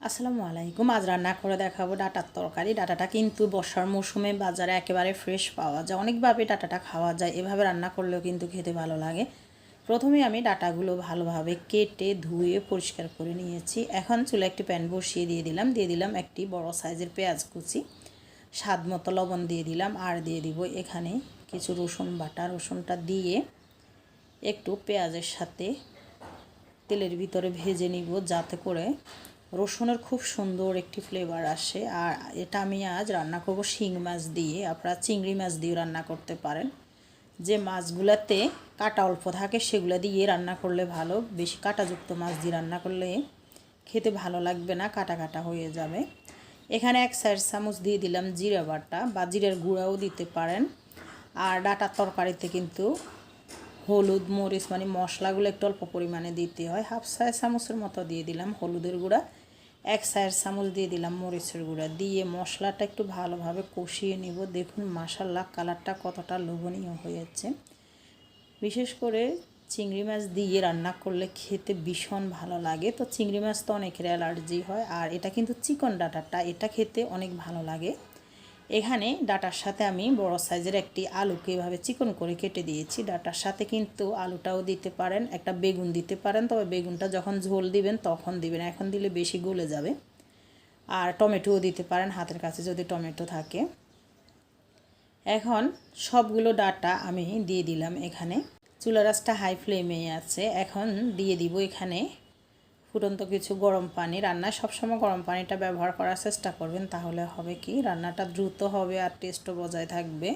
আসসালামু আলাইকুম। আজ রান্না করে দেখাবো ডাটার তরকারি। ডাটাটা কিন্তু বর্ষার মৌসুমে বাজারে একেবারে ফ্রেশ পাওয়া যায়। অনেকভাবে ডাটাটা খাওয়া যায়। এভাবে রান্না করলেও কিন্তু খেতে ভালো লাগে। প্রথমে আমি ডাটাগুলো ভালোভাবে কেটে, ধুয়ে, পরিষ্কার করে নিয়েছি। এখন চুলে একটি প্যান বসিয়ে দিয়ে দিলাম। দিয়ে দিলাম একটি বড় সাইজের পেঁয়াজ কুচি। স্বাদ মতো লবণ দিয়ে দিলাম। আর দিয়ে দিব এখানে কিছু রসুন বাটা। রসুনটা দিয়ে একটু পেঁয়াজের সাথে তেলের ভিতরে ভেজে নিব যাতে করে রসুনের খুব সুন্দর একটি ফ্লেভার আসে। আর এটা আমি আজ রান্না করব শিং মাছ দিয়ে। আপনারা চিংড়ি মাছ দিয়ে রান্না করতে পারেন। যে মাছগুলোতে কাটা অল্প থাকে, সেগুলো দিয়ে রান্না করলে ভালো। বেশি কাটাযুক্ত মাছ দিয়ে রান্না করলে খেতে ভালো লাগবে না, কাটা কাটা হয়ে যাবে। এখানে এক সাইড চামচ দিয়ে দিলাম জিরা বাটা বা জিরের গুঁড়াও দিতে পারেন। আর ডাটার তরকারিতে কিন্তু হলুদ, মরিচ মানে মশলাগুলো একটু অল্প পরিমাণে দিতে হয়। হাফ সাইজ চামচের মতো দিয়ে দিলাম হলুদের গুঁড়া। এক সাইড সামুল দিয়ে দিলাম মরিচের গুঁড়া। দিয়ে মশলাটা একটু ভালোভাবে কষিয়ে নিব। দেখুন মশাল্লা কালারটা কতটা লোভনীয় হয়ে যাচ্ছে। বিশেষ করে চিংড়ি মাছ দিয়ে রান্না করলে খেতে ভীষণ ভালো লাগে। তো চিংড়ি মাছ তো অনেকের অ্যালার্জি হয়। আর এটা কিন্তু চিকন ডাটাটা, এটা খেতে অনেক ভালো লাগে। এখানে ডাটার সাথে আমি বড় সাইজের একটি আলুকে এভাবে চিকন করে কেটে দিয়েছি। ডাটার সাথে কিন্তু আলুটাও দিতে পারেন, একটা বেগুন দিতে পারেন, তবে বেগুনটা যখন ঝোল দিবেন তখন দিবেন, এখন দিলে বেশি গলে যাবে। আর টমেটোও দিতে পারেন হাতের কাছে যদি টমেটো থাকে। এখন সবগুলো ডাটা আমি দিয়ে দিলাম এখানে। চুলা রাসটা হাই ফ্লেমে আছে, এখন দিয়ে দিব এখানে ফুটন্ত কিছু গরম পানি রান্নায় সবসময় গরম পানিটা ব্যবহার করার চেষ্টা করবেন, তাহলে হবে কি? রান্নাটা দ্রুত হবে আর টেস্টও বজায় থাকবে।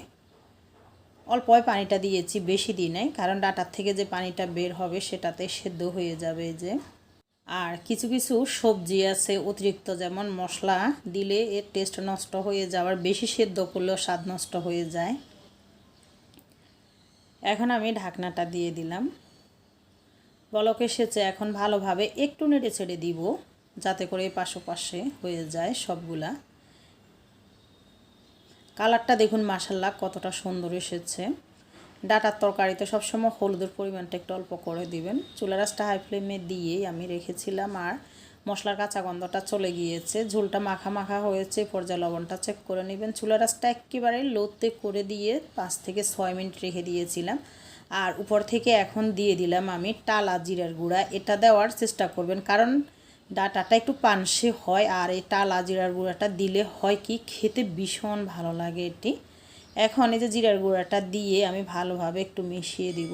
অল্প পানিটা দিয়েছি, বেশি দিই নাই, কারণ ডাটার থেকে যে পানিটা বের হবে সেটাতে সেদ্ধ হয়ে যাবে যে। আর কিছু কিছু সবজি আছে, অতিরিক্ত যেমন মশলা দিলে এর টেস্ট নষ্ট হয়ে যাওয়ার, বেশি সেদ্ধ করলেও স্বাদ নষ্ট হয়ে যায়। এখন আমি ঢাকনাটা দিয়ে দিলাম। বলক এসেছে, এখন ভালোভাবে একটু নেড়ে ছেড়ে দিব, যাতে করে পাশে পাশে হয়ে যায় সবগুলা। কালারটা দেখুন মাসাল্লা কতটা সুন্দর এসেছে। ডাটার তরকারিতে সবসময় হলুদের পরিমাণটা একটু অল্প করে দিবেন। চুলা রাসটা হাই ফ্লেমে দিয়ে আমি রেখেছিলাম, আর মশলার কাঁচা গন্ধটা চলে গিয়েছে। ঝোলটা মাখা মাখা হয়েছে পর্যায় লবণটা চেক করে নেবেন। চুলা রাসটা একেবারে লোতে করে দিয়ে পাঁচ থেকে ছয় মিনিট রেখে দিয়েছিলাম। আর উপর থেকে এখন দিয়ে দিলাম আমি টালা জিরার গুঁড়া। এটা দেওয়ার চেষ্টা করবেন, কারণ ডাটাটা একটু পানসে হয়, আর এই টালা জিরার গুঁড়াটা দিলে হয় কি, খেতে ভীষণ ভালো লাগে এটি। এখন এই যে জিরার গুঁড়াটা দিয়ে আমি ভালোভাবে একটু মিশিয়ে দিব।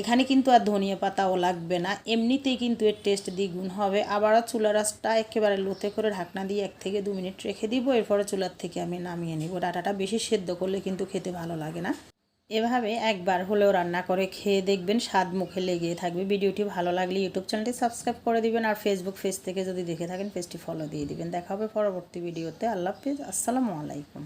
এখানে কিন্তু আর ধনিয়া পাতাও লাগবে না, এমনিতেই কিন্তু এর টেস্ট দ্বিগুণ হবে। আবারও চুলা রাসটা একেবারে লোতে করে ঢাকনা দিয়ে এক থেকে দু মিনিট রেখে দিব, এরপরে চুলার থেকে আমি নামিয়ে নিব। ডাটাটা বেশি সেদ্ধ করলে কিন্তু খেতে ভালো লাগে না। এভাবে একবার হলেও রান্না করে খেয়ে দেখবেন স্বাদ মুখে লেগে থাকবে। ভিডিওটি ভালো লাগলে ইউটিউব চ্যানেলটি সাবস্ক্রাইব করে দিবেন আর ফেসবুক পেজ থেকে যদি দেখে থাকেন পেজটি ফলো দিয়ে দিবেন। দেখা হবে পরবর্তী ভিডিওতে। আল্লাহ হাফিজ। আসসালামু আলাইকুম।